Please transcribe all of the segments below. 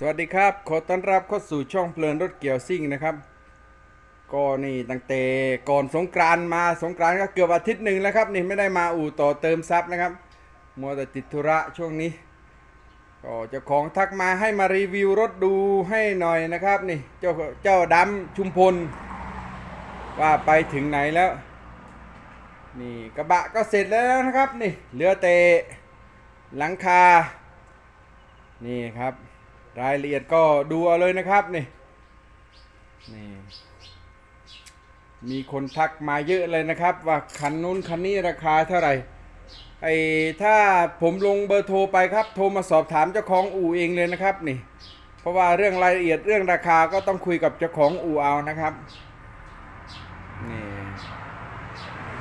สวัสดีครับ ขอต้อนรับเข้าสู่ช่องเพลินรถเกี่ยวซิ่งนะครับ ก็นี่ตั้งแต่ก่อนสงกรานมาสงกรานก็เกือบอาทิตย์หนึ่งแล้วครับนี่ไม่ได้มาอู่ต่อเติมซับนะครับ มัวแต่ติดธุระช่วงนี้ ก็เจ้าของทักมาให้มารีวิวรถดูให้หน่อยนะครับนี่เจ้าเจ้าดำชุมพล ว่าไปถึงไหนแล้ว นี่กระบะก็เสร็จแล้วนะครับนี่เหลือแต่หลังคา นี่ครับ รายละเอียดก็ดูเอาเลยนะครับนี่นี่มีคนทักมาเยอะเลยนะครับ ว่าคันนู้นคันนี้ราคาเท่าไหร่ไอ้ถ้าผมลงเบอร์โทรไปครับ โทรมาสอบถามเจ้าของอู่เองเลยนะครับนี่ เพราะว่าเรื่องรายละเอียดเรื่องราคาก็ต้องคุยกับเจ้าของอู่เอานะครับนี่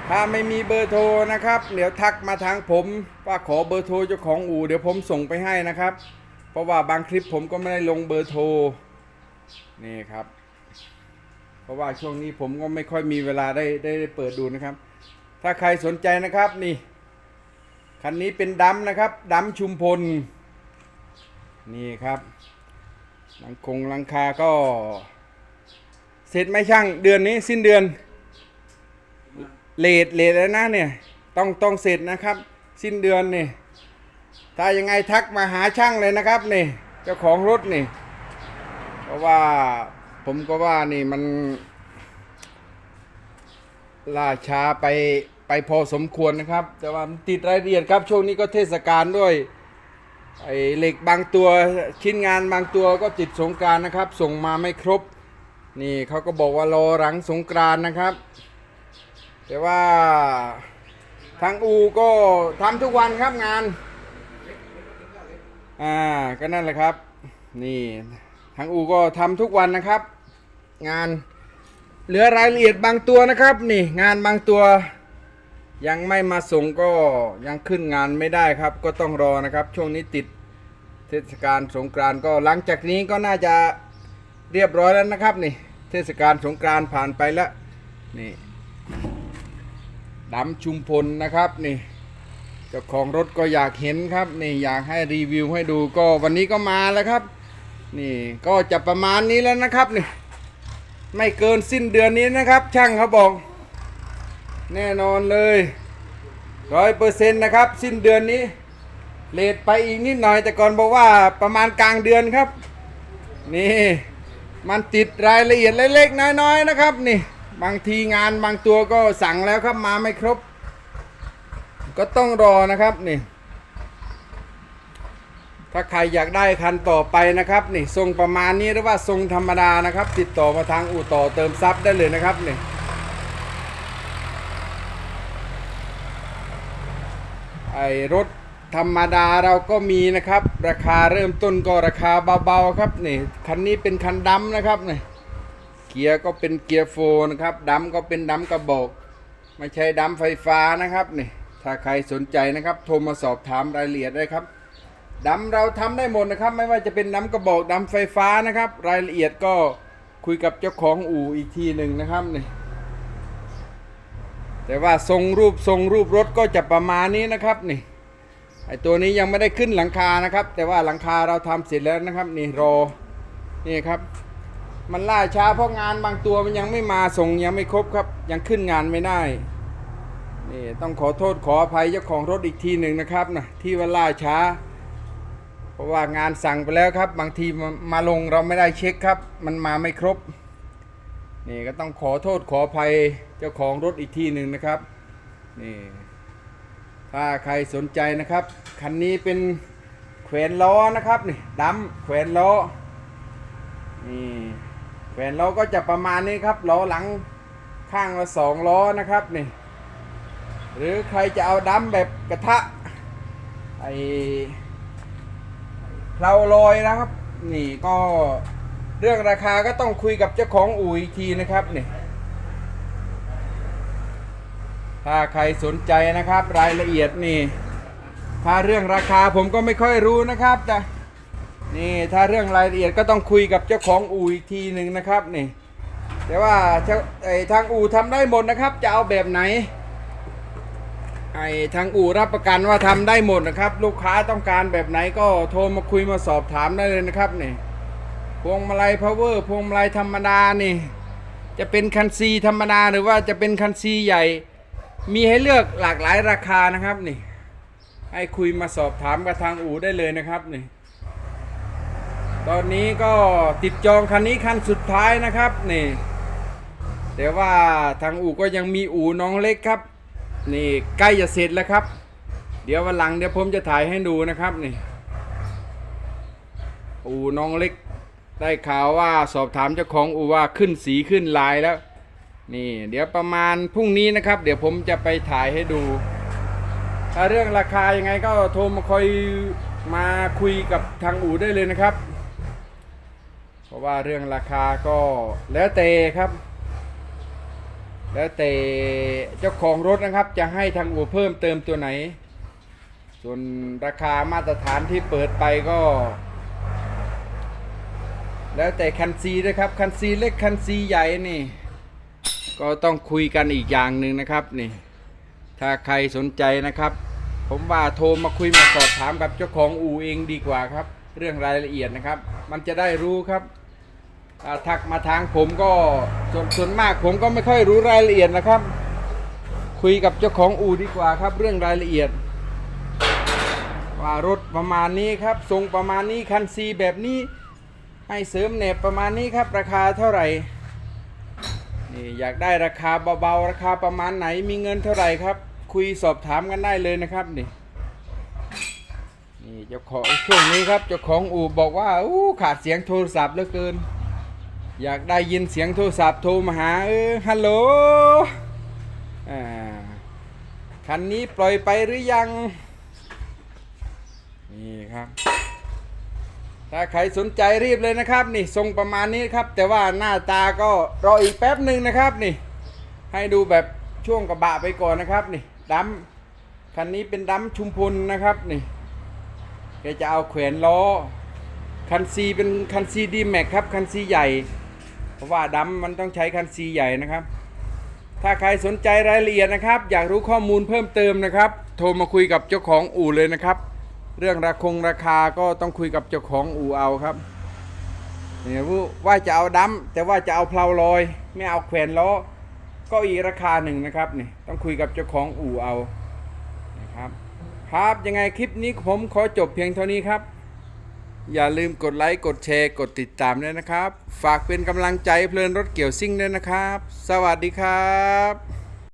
ถ้าไม่มีเบอร์โทรนะครับ เดี๋ยวทักมาทางผมว่าขอเบอร์โทรเจ้าของอู่เดี๋ยวผมส่งไปให้นะครับ เพราะว่าบางคลิปผมก็ไม่ได้ลงเบอร์โทรนี่ครับ เพราะว่าช่วงนี้ผมก็ไม่ค่อยมีเวลาได้ได้ได้เปิดดูนะครับ ถ้าใครสนใจนะครับนี่คันนี้เป็นดำนะครับดำชุมพลนี่ครับหลังคงหลังคาก็เสร็จไหมช่างเดือนนี้สิ้นเดือนเลทเลทแล้วนะเนี่ยต้องต้องเสร็จนะครับ สิ้นเดือนเนี่ย ถ้ายังไงทักมาหาช่างเลยนะครับนี่เจ้าของรถนี่ เพราะว่าผมก็ว่านี่มัน ล่าช้าไปไปพอสมควรนะครับ แต่ว่าติดรายละเอียดครับ ช่วงนี้ก็เทศกาลด้วยไอเหล็กบางตัวชิ้นงานบางตัวก็ติดสงการนะครับ ส่งมาไม่ครบ นี่เขาก็บอกว่ารอหลังสงกรานนะครับ แต่ว่าทางอูก็ทำทุกวันครับงาน อ่าก็นั่นแหละครับ นี่ทางอูก็ทำทุกวันนะครับ งานเหลือรายละเอียดบางตัวนะครับ นี่งานบางตัว ยังไม่มาส่งก็ยังขึ้นงานไม่ได้ครับ ก็ต้องรอนะครับ ช่วงนี้ติดเทศกาลสงกรานต์ก็หลังจากนี้ก็น่าจะเรียบร้อยแล้วนะครับนี่ เทศกาลสงกรานต์ผ่านไปแล้วนี่ดำชุมพลนะครับนี่ จ้าของรถก็อยากเห็นครับนี่อยากให้รีวิวให้ดูก็วันนี้ก็มาแล้วครับ นี่ก็จะประมาณนี้แล้วนะครับนี่ไม่เกินสิ้นเดือนนี้นะครับ ช่างเขาบอก แน่นอนเลยร้อยเปอร์เซ็นต์นะครับ สิ้นเดือนนี้เลทไปอีกนิดหน่อย แต่ก่อนบอกว่าประมาณกลางเดือนครับ นี่ มันติดรายละเอียดเล็กๆน้อยๆนะครับ นี่ บางทีงานบางตัวก็สั่งแล้วครับมาไม่ครบ ก็ต้องรอนะครับนี่ ถ้าใครอยากได้คันต่อไปนะครับนี่ทรงประมาณนี้หรือว่าทรงธรรมดานะครับ ติดต่อมาทางอู่ต่อเติมซับได้เลยนะครับนี่ไอรถธรรมดาเราก็มีนะครับ ราคาเริ่มต้นก็ราคาเบาๆครับนี่คันนี้เป็นคันดำนะครับนี่เกียร์ก็เป็นเกียร์โฟนะครับดำก็เป็นดำกระบอก ไม่ใช่ดำไฟฟ้านะครับนี่ ถ้าใครสนใจนะครับโทรมาสอบถามรายละเอียดได้ครับดำเราทำได้หมดนะครับ ไม่ว่าจะเป็นดำกระบอกดำไฟฟ้านะครับ รายละเอียดก็คุยกับเจ้าของอู่อีกทีหนึ่งนะครับนี่แต่ว่าทรงรูปทรงรูปรถก็จะประมาณนี้นะครับนี่ไอตัวนี้ยังไม่ได้ขึ้นหลังคานะครับ แต่ว่าหลังคาเราทำเสร็จแล้วนะครับนี่รอนี่ครับ มันล่าช้าเพราะงานบางตัวมันยังไม่มาส่งยังไม่ครบครับ ยังขึ้นงานไม่ได้ นี่ต้องขอโทษขออภัยเจ้าของรถอีกทีหนึ่งนะครับนะที่ว่าล่าช้า เพราะว่างานสั่งไปแล้วครับ บางทีมาลงเราไม่ได้เช็คครับ มันมาไม่ครบ นี่ก็ต้องขอโทษขออภัยเจ้าของรถอีกทีหนึ่งนะครับนี่ถ้าใครสนใจนะครับคันนี้เป็นแขวนล้อนะครับนี่ดำแขวนล้อนี่แขวนล้อก็จะประมาณนี้ครับล้อหลังข้างละสองล้อนะครับนี่ หรือใครจะเอาดำแบบกระทะไอเพลาลอยนะครับ นี่ก็เรื่องราคาก็ต้องคุยกับเจ้าของอู่อีกทีนะครับนี่ถ้าใครสนใจนะครับ รายละเอียดนี่ ถ้าเรื่องราคาผมก็ไม่ค่อยรู้นะครับแต่นี่ถ้าเรื่องรายละเอียดก็ต้องคุยกับเจ้าของอู่อีกทีหนึ่งนะครับนี่แต่ว่าเจ้าไอทางอู่ทำได้หมดนะครับ จะเอาแบบไหน ไอ้ทางอู่รับประกันว่าทำได้หมดนะครับ ลูกค้าต้องการแบบไหนก็โทรมาคุยมาสอบถามได้เลยนะครับนี่พวงมาลัยพาวเวอร์พวงมาลัยธรรมดานี่ จะเป็นคันซีธรรมดาหรือว่าจะเป็นคันซีใหญ่ มีให้เลือกหลากหลายราคานะครับนี่ ให้คุยมาสอบถามกับทางอู่ได้เลยนะครับนี่ตอนนี้ก็ติดจองคันนี้คันสุดท้ายนะครับนี่แต่ว่าทางอู่ก็ยังมีอู่น้องเล็กครับ นี่ใกล้จะเสร็จแล้วครับ เดี๋ยววันหลังเดี๋ยวผมจะถ่ายให้ดูนะครับนี่อูน้องเล็ก ได้ข่าวว่าสอบถามเจ้าของอูว่าขึ้นสีขึ้นลายแล้ว นี่ เดี๋ยวประมาณพรุ่งนี้นะครับ เดี๋ยวผมจะไปถ่ายให้ดู ถ้าเรื่องราคายังไงก็โทรมาคอยมาคุยกับทางอู่ได้เลยนะครับ เพราะว่าเรื่องราคาก็แล้วแต่ครับ แล้วแต่เจ้าของรถนะครับจะให้ทางอู่เพิ่มเติมตัวไหน ส่วนราคามาตรฐานที่เปิดไปก็ แล้วแต่คันซีด้วยครับ คันซีเล็กคันซีใหญ่นี่ ก็ต้องคุยกันอีกอย่างหนึ่งนะครับนี่ ถ้าใครสนใจนะครับ ผมว่าโทรมาคุยมาสอบถามกับเจ้าของอู่เองดีกว่าครับ เรื่องรายละเอียดนะครับ มันจะได้รู้ครับ ทักมาทางผมก็ส่วนส่วนมากผมก็ไม่ค่อยรู้รายละเอียดนะครับ คุยกับเจ้าของอู่ดีกว่าครับ เรื่องรายละเอียด ว่ารถประมาณนี้ครับทรงประมาณนี้คันซีแบบนี้ให้เสริมแหนบประมาณนี้ครับราคาเท่าไหร่นี่อยากได้ราคาเบาๆราคาประมาณไหนมีเงินเท่าไหร่ครับ คุยสอบถามกันได้เลยนะครับนี่นี่เจ้าของช่วงนี้ครับเจ้าของอู่บอกว่าอู้ขาดเสียงโทรศัพท์เหลือเกิน อยากได้ยินเสียงโทรศัพท์โทรมาหาเออฮัลโหลคันนี้ปล่อยไปหรือยัง นี่ครับ ถ้าใครสนใจรีบเลยนะครับ นี่ทรงประมาณนี้ครับ แต่ว่าหน้าตาก็รออีกแป๊บหนึ่งนะครับนี่ ให้ดูแบบช่วงกระบะไปก่อนนะครับ นี่ดัมคันนี้เป็นดัมชุมพลนะครับนี่แกจะเอาแขวนล้อคันซีเป็นคันซีดีแม็กครับ คันซีใหญ่ เพราะว่าดัมมันต้องใช้คันซีใหญ่นะครับ ถ้าใครสนใจรายละเอียดนะครับ อยากรู้ข้อมูลเพิ่มเติมนะครับ โทรมาคุยกับเจ้าของอู่เลยนะครับ เรื่องราคงราคาก็ต้องคุยกับเจ้าของอู่เอาครับเนี่ยว่าจะเอาดัมแต่ว่าจะเอาเพลาลอย ไม่เอาแขวนล้อก็อีราคาหนึ่งนะครับนี่ต้องคุยกับเจ้าของอู่เอานะครับ ครับยังไงคลิปนี้ผมขอจบเพียงเท่านี้ครับ อย่าลืมกดไลค์ กดแชร์ กดติดตามด้วยนะครับ ฝากเป็นกำลังใจเพลินรถเกี่ยวซิ่งด้วยนะครับ สวัสดีครับ